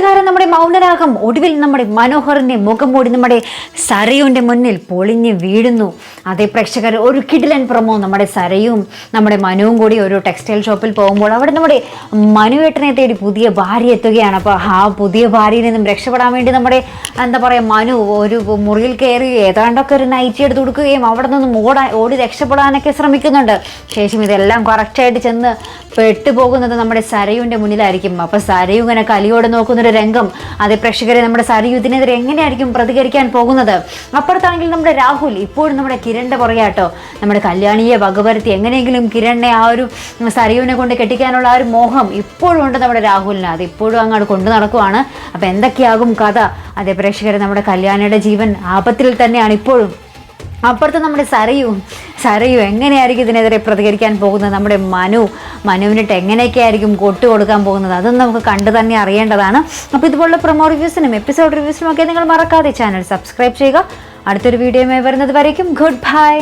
കൂട്ടുകാരൻ നമ്മുടെ മൗനരാഗം ഒടുവിൽ നമ്മുടെ മനോഹറിന്റെ മുഖം മൂടി നമ്മുടെ സരയുവിന്റെ മുന്നിൽ പൊളിഞ്ഞ് വീഴുന്നു. അതേ പ്രേക്ഷകർ ഒരു കിടിലൻ പ്രമോ നമ്മുടെ സരയും നമ്മുടെ മനുവും കൂടി ഒരു ടെക്സ്റ്റൈൽ ഷോപ്പിൽ പോകുമ്പോൾ അവിടെ നമ്മുടെ മനുവേട്ടനെ തേടി പുതിയ ഭാര്യ എത്തുകയാണ്. അപ്പോൾ ആ പുതിയ ഭാര്യയിൽ നിന്നും രക്ഷപ്പെടാൻ വേണ്ടി നമ്മുടെ എന്താ പറയുക മനു ഒരു മുറിയിൽ കയറി ഏതാണ്ടൊക്കെ ഒരു നൈറ്റി എടുത്ത് കൊടുക്കുകയും അവിടെ നിന്നും ഓടാൻ ഓടി രക്ഷപ്പെടാനൊക്കെ ശ്രമിക്കുന്നുണ്ട്. ശേഷം ഇതെല്ലാം കറക്റ്റായിട്ട് ചെന്ന് പെട്ടുപോകുന്നത് നമ്മുടെ സരയുവിന്റെ മുന്നിലായിരിക്കും. അപ്പോൾ സരയു ഇങ്ങനെ കലിയോടെ നോക്കുന്നൊരു രംഗം. അതെ പ്രേക്ഷകരെ നമ്മുടെ സരിയുദ്ധിനെതിരെ എങ്ങനെയായിരിക്കും പ്രതികരിക്കാൻ പോകുന്നത്? അപ്പുറത്താണെങ്കിൽ നമ്മുടെ രാഹുൽ ഇപ്പോഴും നമ്മുടെ കിരണിന്റെ പുറകെയാട്ടോ. നമ്മുടെ കല്യാണിയെ വകവരുത്തി എങ്ങനെയെങ്കിലും കിരണിനെ ആ ഒരു സരയുവിനെ കൊണ്ട് കെട്ടിക്കാനുള്ള ആ ഒരു മോഹം ഇപ്പോഴും ഉണ്ട് നമ്മുടെ രാഹുലിന്. അത് ഇപ്പോഴും അങ്ങോട്ട് കൊണ്ടു നടക്കുവാണ്. അപ്പം എന്തൊക്കെയാകും കഥ? അതേ പ്രേക്ഷകരെ നമ്മുടെ കല്യാണിയുടെ ജീവൻ ആപത്തിൽ തന്നെയാണ് ഇപ്പോഴും. അപ്പുറത്ത് നമ്മുടെ സരയു സരയു എങ്ങനെയായിരിക്കും ഇതിനെതിരെ പ്രതികരിക്കാൻ പോകുന്നത്? നമ്മുടെ മനു മനുവിനിട്ട് എങ്ങനെയൊക്കെ ആയിരിക്കും കൊട്ടു കൊടുക്കാൻ പോകുന്നത്? അതൊന്നും നമുക്ക് കണ്ടു തന്നെ അറിയേണ്ടതാണ്. അപ്പോൾ ഇതുപോലുള്ള പ്രൊമോ റിവ്യൂസിനും എപ്പിസോഡ് റിവ്യൂസിനും ഒക്കെ നിങ്ങൾ മറക്കാതെ ചാനൽ സബ്സ്ക്രൈബ് ചെയ്യുക. അടുത്തൊരു വീഡിയോയുമായി വരുന്നത് വരയ്ക്കും. Good bye